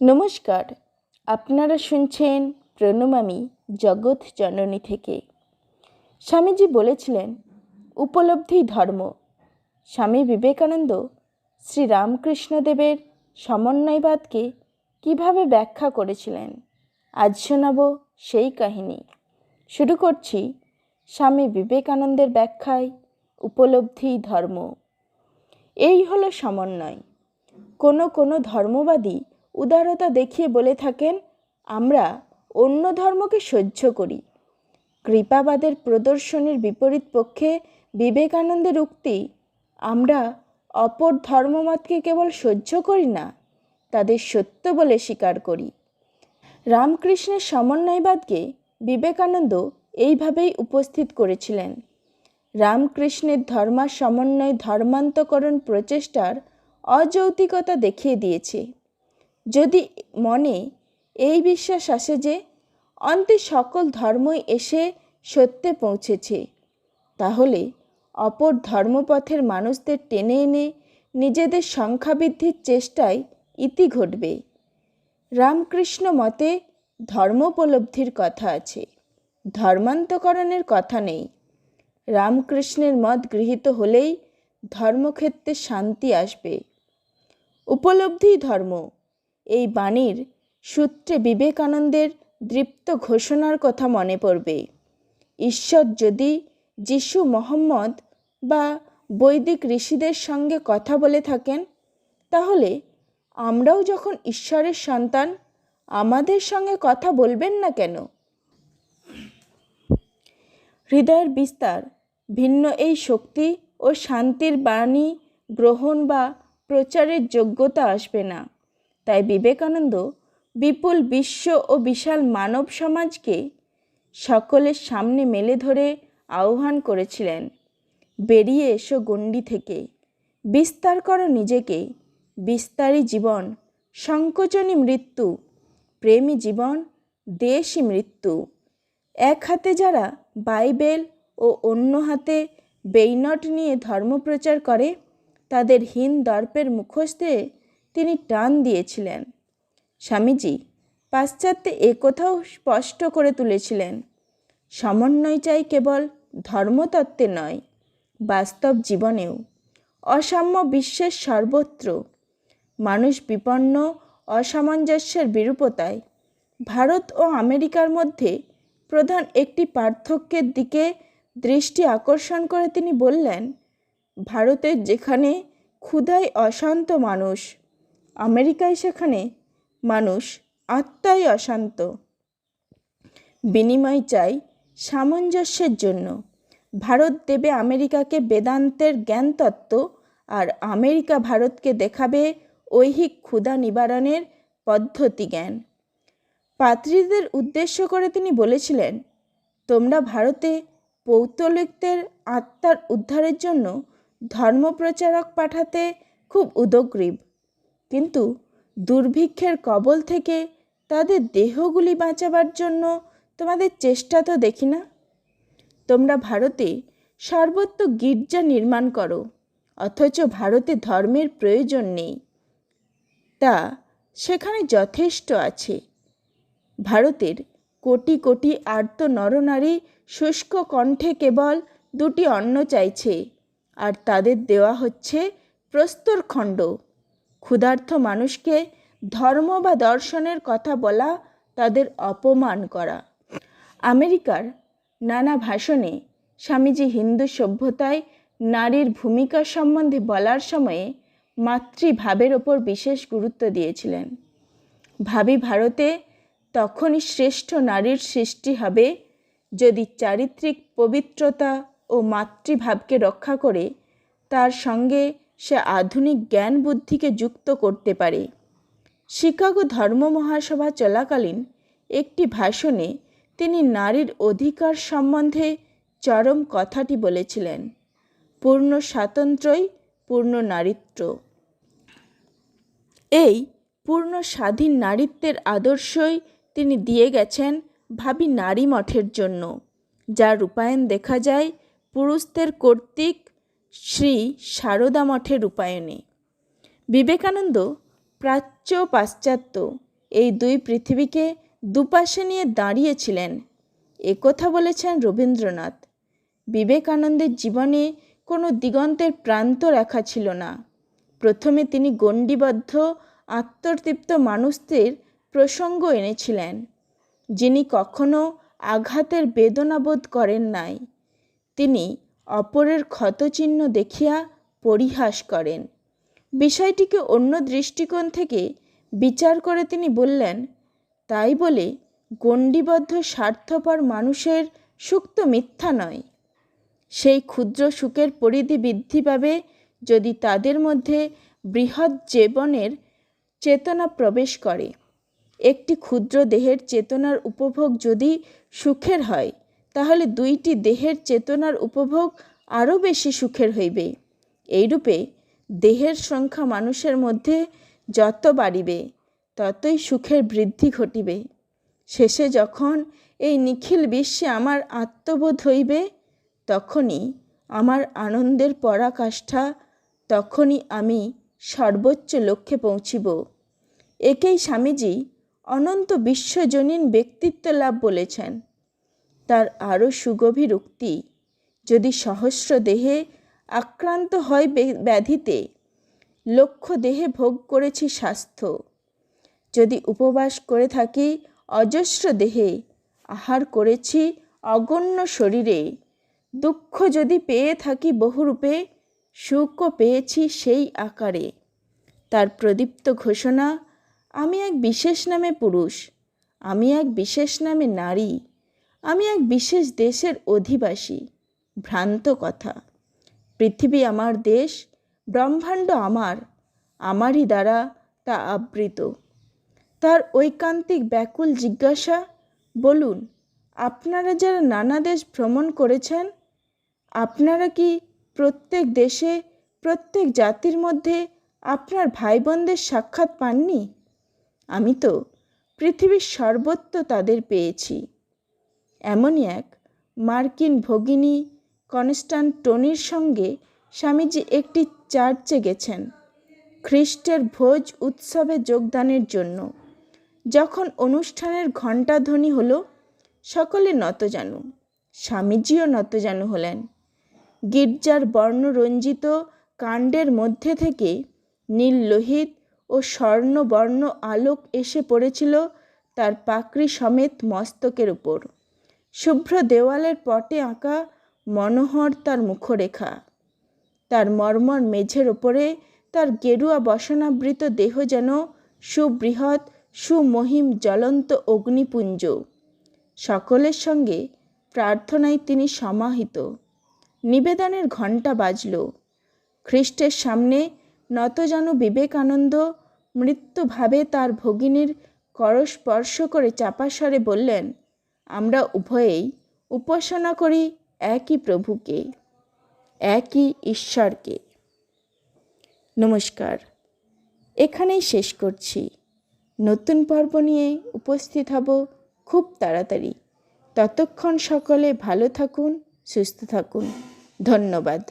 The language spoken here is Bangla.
নমস্কার, আপনারা শুনছেন প্রণমামী জগৎ জননী থেকে। স্বামীজি বলেছিলেন, উপলব্ধি ধর্ম। স্বামী বিবেকানন্দ শ্রী রামকৃষ্ণদেবের সমন্বয়বাদকে কীভাবে ব্যাখ্যা করেছিলেন, আজ শোনাব সেই কাহিনী। শুরু করছি স্বামী বিবেকানন্দের ব্যাখ্যায়, উপলব্ধি ধর্ম। এই হলো সমন্বয়। কোনো কোনো ধর্মবাদী উদারতা দেখিয়ে বলে থাকেন, আমরা অন্য ধর্মকে সহ্য করি। কৃপাবাদের প্রদর্শনীর বিপরীত পক্ষে বিবেকানন্দের উক্তি, আমরা অপর ধর্মমতকে কেবল সহ্য করি না, তাদের সত্য বলে স্বীকার করি। রামকৃষ্ণের সমন্বয়বাদকে বিবেকানন্দ এইভাবেই উপস্থিত করেছিলেন। রামকৃষ্ণের ধর্মার সমন্বয় ধর্মান্তকরণ প্রচেষ্টার অযৌক্তিকতা দেখিয়ে দিয়েছে। যদি মনে এই বিশ্বাস আসে যে অন্তে সকল ধর্মই এসে সত্যে পৌঁছেছে, তাহলে অপর ধর্মপথের মানুষদের টেনে এনে নিজেদের সংখ্যা বৃদ্ধির চেষ্টায় ইতি ঘটবে। রামকৃষ্ণ মতে ধর্মোপলব্ধির কথা আছে, ধর্মান্তকরণের কথা নেই। রামকৃষ্ণের মত গৃহীত হলেই ধর্মক্ষেত্রে শান্তি আসবে। উপলব্ধি ধর্ম এই বাণীর সূত্রে বিবেকানন্দের দৃপ্ত ঘোষণার কথা মনে পড়বে। ঈশ্বর যদি যিশু মোহাম্মদ বা বৈদিক ঋষিদের সঙ্গে কথা বলে থাকেন, তাহলে আমরাও যখন ঈশ্বরের সন্তান, আমাদের সঙ্গে কথা বলবেন না কেন? হৃদয়ের বিস্তার, ভিন্ন এই শক্তি ও শান্তির বাণী গ্রহণ বা প্রচারের যোগ্যতা আসবে না। তাই বিবেকানন্দ বিপুল বিশ্ব ও বিশাল মানব সমাজকে সকলের সামনে মেলে ধরে আহ্বান করেছিলেন। বেরিয়ে এসো গণ্ডি থেকে। বিস্তার করো নিজেকে। বিস্তারী জীবন। সংকোচনী মৃত্যু। প্রেমী জীবন। দেশই মৃত্যু। এক হাতে যারা বাইবেল ও অন্য হাতে বেইনট নিয়ে ধর্মপ্রচার করে, তাদের হীন দর্পের মুখোশে তিনি টান দিয়েছিলেন। স্বামীজি পাশ্চাত্যে একথাও স্পষ্ট করে তুলেছিলেন, সমন্বয় চাই কেবল ধর্মতত্ত্বে নয়, বাস্তব জীবনেও। অসাম্য বিশ্বের সর্বত্র। মানুষ বিপন্ন, অসামঞ্জস্যের বিরূপতায়। ভারত ও আমেরিকার মধ্যে প্রধান একটি পার্থক্যের দিকে দৃষ্টি আকর্ষণ করে তিনি বললেন, ভারতের যেখানে ক্ষুধায় অশান্ত মানুষ আমেরিকায় সেখানে মানুষ আত্মাই অশান্ত। বিনিময় চাই সামঞ্জস্যের জন্য। ভারত দেবে আমেরিকাকে বেদান্তের জ্ঞান তত্ত্ব আর আমেরিকা ভারতকে দেখাবে ঐহিক ক্ষুধা নিবারণের পদ্ধতি জ্ঞান। পাত্রীদের উদ্দেশ্য করে তিনি বলেছিলেন, তোমরা ভারতে পৌতলিকদের আত্মার উদ্ধারের জন্য ধর্মপ্রচারক পাঠাতে খুব উদগ্রীব। কিন্তু দুর্ভিক্ষের কবল থেকে তাদের দেহগুলি বাঁচাবার জন্য তোমাদের চেষ্টা তো দেখি না? তোমরা ভারতে সর্বত্র গির্জা নির্মাণ করো, অথচ ভারতে ধর্মের প্রয়োজন নেই। তা সেখানে যথেষ্ট আছে। ভারতের কোটি কোটি আর্ত নরনারী শুষ্ক কণ্ঠে কেবল দুটি অন্ন চাইছে, আর তাদের দেওয়া হচ্ছে প্রস্তরখণ্ড। ক্ষুধার্থ মানুষকে ধর্ম বা দর্শনের কথা বলা, তাদের অপমান করা। আমেরিকার নানা ভাষণে স্বামীজি হিন্দু সভ্যতায় নারীর ভূমিকা সম্বন্ধে বলার সময়ে মাতৃভাবের ওপর বিশেষ গুরুত্ব দিয়েছিলেন। ভাবি ভারতে তখনই শ্রেষ্ঠ নারীর সৃষ্টি হবে যদি চারিত্রিক পবিত্রতা ও মাতৃভাবকে রক্ষা করে তার সঙ্গে সে আধুনিক জ্ঞান বুদ্ধিকে যুক্ত করতে পারে। শিকাগো ধর্ম মহাসভা চলাকালীন একটি ভাষণে তিনি নারীর অধিকার সম্বন্ধে চরম কথাটি বলেছিলেন, পূর্ণ স্বাতন্ত্র্যই পূর্ণ নারীত্ব। এই পূর্ণ স্বাধীন নারীত্বের আদর্শই তিনি দিয়ে গেছেন ভাবি নারী মঠের জন্য, যার রূপায়ণ দেখা যায় পুরুষদের কর্তৃক শ্রী সারদা মঠের রূপায়ণে। বিবেকানন্দ প্রাচ্য পাশ্চাত্য এই দুই পৃথিবীকে দুপাশে নিয়ে দাঁড়িয়েছিলেন। একথা বলেছেন রবীন্দ্রনাথ। বিবেকানন্দের জীবনে কোনো দিগন্তের প্রান্ত রাখা ছিল না। প্রথমে তিনি গণ্ডিবদ্ধ, আত্মতৃপ্ত মানুষদের প্রসঙ্গ এনেছিলেন, যিনি কখনো আঘাতের বেদনাবোধ করেন নাই। তিনি অপরের ক্ষতচিহ্ন দেখিয়া পরিহাস করেন। বিষয়টিকে অন্য দৃষ্টিকোণ থেকে বিচার করে তিনি বললেন, তাই বলে গণ্ডিবদ্ধ স্বার্থপর মানুষের সুখ তো মিথ্যা নয়। সেই ক্ষুদ্র সুখের পরিধি বৃদ্ধি পাবে যদি তাদের মধ্যে বৃহৎ জীবনের চেতনা প্রবেশ করে। একটি ক্ষুদ্র দেহের চেতনার উপভোগ যদি সুখের হয় তাহলে দুইটি দেহের চেতনার উপভোগ আরও বেশি সুখের হইবে। এইরূপে দেহের সংখ্যা মানুষের মধ্যে যত বাড়িবে, ততই সুখের বৃদ্ধি ঘটিবে। শেষে যখন এই নিখিল বিশ্বে আমার আত্মবোধ হইবে, তখনই আমার আনন্দের পরাকাষ্ঠা, তখনই আমি সর্বোচ্চ লক্ষ্যে পৌঁছিব। একেই স্বামীজি অনন্ত বিশ্বজনীন ব্যক্তিত্ব লাভ বলেছেন। তার আরও সুগভীর উক্তি, যদি সহস্র দেহে আক্রান্ত হয় ব্যাধিতে লক্ষ দেহে ভোগ করেছি স্বাস্থ্য। যদি উপবাস করে থাকি অজস্র দেহে আহার করেছি অগণ্য শরীরে। দুঃখ যদি পেয়ে থাকি বহুরূপে, সুখও পেয়েছি সেই আকারে তার প্রদীপ্ত ঘোষণা, আমি এক বিশেষ নামে পুরুষ, আমি এক বিশেষ নামে নারী। আমি এক বিশেষ দেশের অধিবাসী, ভ্রান্ত কথা। পৃথিবী আমার দেশ, ব্রহ্মাণ্ড আমার, আমারই দ্বারা তা আবৃত। তার ঐকান্তিক ব্যাকুল জিজ্ঞাসা, বলুন, আপনারা যারা নানা দেশ ভ্রমণ করেছেন, আপনারা কি প্রত্যেক দেশে, প্রত্যেক জাতির মধ্যে আপনার ভাই বোনদের সাক্ষাৎ পাননি? আমি তো পৃথিবীর সর্বত্র তাদের পেয়েছি। এমনই এক মার্কিন ভগিনী কনস্টান্টনির সঙ্গে স্বামীজি একটি চার্চে গেছেন খ্রিস্টের ভোজ উৎসবে যোগদানের জন্য। যখন অনুষ্ঠানের ঘণ্টাধ্বনি হলো, সকলে নতজানু, স্বামীজিও নতজানু হলেন। গির্জার বর্ণরঞ্জিত কাণ্ডের মধ্যে থেকে নীল লোহিত ও স্বর্ণবর্ণ আলোক এসে পড়েছিল তার পাকড়ি সমেত মস্তকের উপর। শুভ্র দেওয়ালের পটে আঁকা মনোহর তার মুখরেখা। তার মর্মর মেঝের ওপরে তার গেরুয়া বসনাবৃত দেহ যেন সুবৃহৎ, সুমহিম, জ্বলন্ত অগ্নিপুঞ্জ। সকলের সঙ্গে প্রার্থনায় তিনি সমাহিত। নিবেদনের ঘণ্টা বাজল। খ্রিস্টের সামনে নতজানু বিবেকানন্দ মৃত্যুভাবে তার ভগিনীর করস্পর্শ করে চাপাস্বরে বললেন আমরা উভয়েই উপাসনা করি একই প্রভুকে, একই ঈশ্বরকে। নমস্কার। এখানেই শেষ করছি। নতুন পর্ব নিয়ে উপস্থিত হব খুব তাড়াতাড়ি। ততক্ষণ সকলে ভালো থাকুন, সুস্থ থাকুন। ধন্যবাদ।